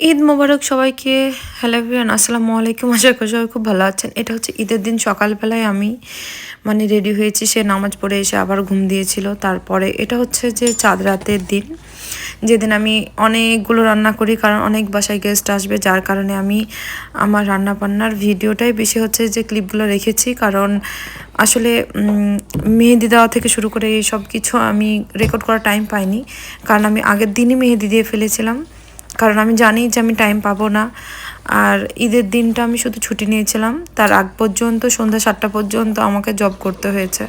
ঈদ মোবারক সবাইকে। Hello everyone আসসালামু আলাইকুম। আশা করি সবাই খুব ভালো আছেন। এটা হচ্ছে ঈদের দিন। সকালবেলায় আমি মানে রেডি হয়েছি। সে নামাজ পড়ে এসে আবার ঘুম দিয়েছিল। তারপরে এটা হচ্ছে যে চাঁদ রাতের দিন। যেদিন আমি অনেকগুলো রান্না করি, কারণ অনেক বাসায় গেস্ট আসবে। যার কারণে আমি আমার রান্না বান্নার ভিডিওটাই বেশি হচ্ছে যে ক্লিপগুলো রেখেছি। কারণ আসলে মেহেদি দেওয়া থেকে শুরু করে এই সব কিছু আমি রেকর্ড করার টাইম পাইনি। কারণ আমি আগের দিনই মেহেদি দিয়ে ফেলেছিলাম। কারণ আমি জানি যে আমি টাইম পাবো না। আর ঈদের দিনটা আমি শুধু ছুটি নিয়েছিলাম। তার আগ পর্যন্ত, সন্ধ্যা সাতটা পর্যন্ত আমাকে জব করতে হয়েছে।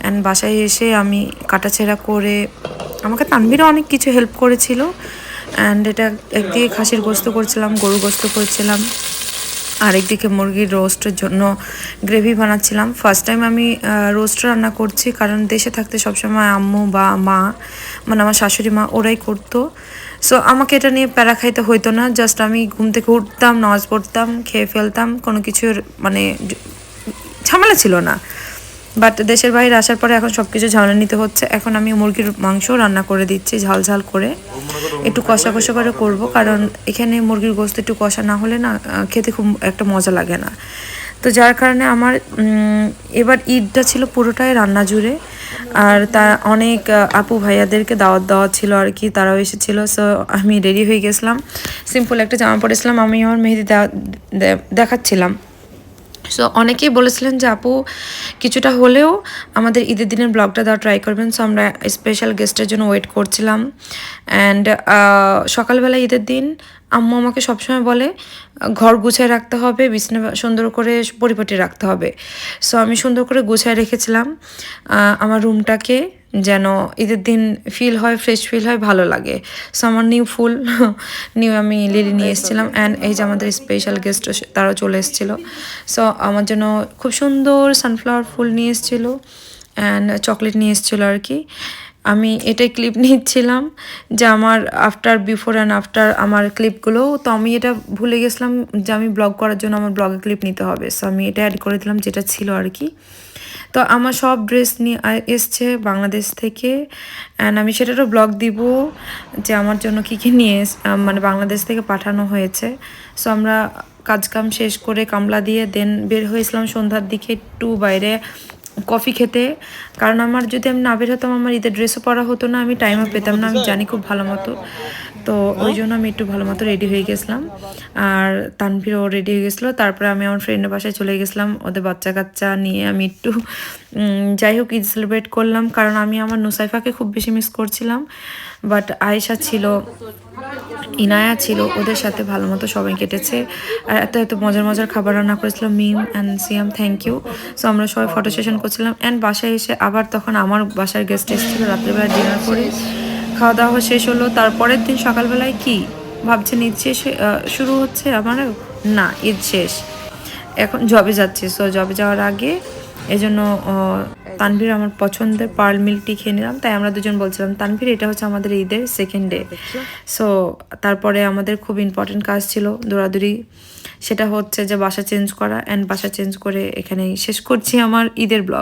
অ্যান্ড বাসায় এসে আমি কাটাছেঁড়া করে আমাকে তানবিরও অনেক কিছু হেল্প করেছিল। অ্যান্ড এটা একদিকে খাসির গোস্ত করছিলাম গরু গোস্ত করছিলাম। আরেকদিকে মুরগির রোস্টের জন্য গ্রেভি বানাচ্ছিলাম। ফার্স্ট টাইম আমি রোস্ট রান্না করছি কারণ দেশে থাকতে সবসময় আম্মু বা মা মানে আমার শাশুড়ি মা ওরাই করতো। সো আমাকে এটা নিয়ে প্যারা খাইতে হইতো না জাস্ট আমি ঘুম থেকে উঠতাম, নামাজ পড়তাম, খেয়ে ফেলতাম, কোনো কিছুর মানে ঝামেলা ছিল না। বাট দেশের বাইরে আসার পরে এখন সব কিছু ঝামেলা নিতে হচ্ছে। এখন আমি মুরগির মাংস রান্না করে দিচ্ছি, ঝাল ঝাল করে। একটু কষা কষা করে করব, কারণ এখানে মুরগির গোস্ত একটু কষা না হলে না খেতে খুব একটা মজা লাগে না। তো যার কারণে আমার এবার ঈদটা ছিল পুরোটাই রান্না জুড়ে। আর তা অনেক আপু ভাইয়াদেরকে দাওয়াত দেওয়া ছিল আর কি, তারাও এসেছিল। সো আমি রেডি হয়ে গেছিলাম। সিম্পল একটা জামা পরেছিলাম, আমি আমার মেহেদি দেখাচ্ছিলাম। সো অনেকেই বলেছিলেন যে, আপু, কিছুটা হলেও আমাদের ঈদের দিনের ব্লগটা দেওয়া ট্রাই করবেন। সো আমরা স্পেশাল গেস্টের জন্য ওয়েট করছিলাম। অ্যান্ড সকালবেলা ঈদের দিন আম্মু আমাকে সবসময় বলে, ঘর গুছায় রাখতে হবে, বিছানা সুন্দর করে পরিপাটি রাখতে হবে। সো আমি সুন্দর করে গুছায় রেখেছিলাম আমার রুমটাকে যেন ঈদের দিন ফিল হয় ফ্রেশ ফিল হয় ভালো লাগে। সো আমার নিউ ফুল নিউ আমি লিলি নিয়ে এসেছিলাম অ্যান্ড এই যে আমাদের স্পেশাল গেস্ট তারাও চলে এসেছিল। সো আমার জন্য খুব সুন্দর সানফ্লাওয়ার ফুল নিয়ে এসেছিল অ্যান্ড চকলেট নিয়ে এসেছিল আর কি। আমি এটাই ক্লিপ নিচ্ছিলাম যে আমার আফটার বিফোর অ্যান্ড আফটার আমার ক্লিপগুলো তো আমি এটা ভুলে গেছিলাম যে আমি ব্লগ করার জন্য আমার ব্লগে ক্লিপ নিতে হবে। সো আমি এটা অ্যাড করে দিলাম যেটা ছিল আর কি। তো আমার সব ড্রেস নিয়ে এসছে বাংলাদেশ থেকে। অ্যান্ড আমি সেটারও ব্লগ দিব যে আমার জন্য কী কী নিয়ে মানে বাংলাদেশ থেকে পাঠানো হয়েছে। সো আমরা কাজকাম শেষ করে কামলা দিয়ে দেন বের হয়েছিলাম সন্ধ্যার দিকে একটু বাইরে। কফি খেতে। কারণ আমার যদি আমি না বের হতাম, আমার ঈদের ড্রেসও পরা হতো না, আমি টাইমও পেতাম না, আমি জানি খুব ভালো মতো। তো ওই জন্য আমি একটু ভালো মতো রেডি হয়ে গেছিলাম। আর তানভীরও রেডি হয়ে গেছিল। তারপরে আমি আমার ফ্রেন্ডের বাসায় চলে গেছিলাম। ওদের বাচ্চা কাচ্চা নিয়ে আমি একটু যাই হোক, ঈদ সেলিব্রেট করলাম। কারণ আমি আমার নুসাইফাকে খুব বেশি মিস করছিলাম। বাট আয়েশা ছিল ইনায়া ছিল, ওদের সাথে ভালো মতো সবাই কেটেছে। আর এত এত মজার মজার খাবার রান্না করেছিল Mim and Siam thank you so আমরা সবাই ফটো সেশন করছিলাম অ্যান্ড বাসায় এসে আবার তখন আমার বাসার গেস্ট এসেছিল, রাত্রিবেলা ডিনার করে। খাওয়া দাওয়া শেষ হলো, তারপরের দিন সকালবেলায় কি? ভাবছেন ঈদ শেষ শুরু হচ্ছে আমার? না, ঈদ শেষ। এখন জবে যাচ্ছি সো জবে যাওয়ার আগে, এজন্য তানভীর আমার পছন্দের পার্ল মিল্কটি খেয়ে নিলাম। তাই আমরা দুজন বলছিলাম তানভীর এটা হচ্ছে আমাদের ঈদের সেকেন্ড ডে সো তারপরে আমাদের খুব ইম্পর্টেন্ট কাজ ছিল দৌড়াদৌড়ি। সেটা হচ্ছে যে বাসা চেঞ্জ করা অ্যান্ড বাসা চেঞ্জ করে এখানেই শেষ করছি আমার ঈদের ব্লগ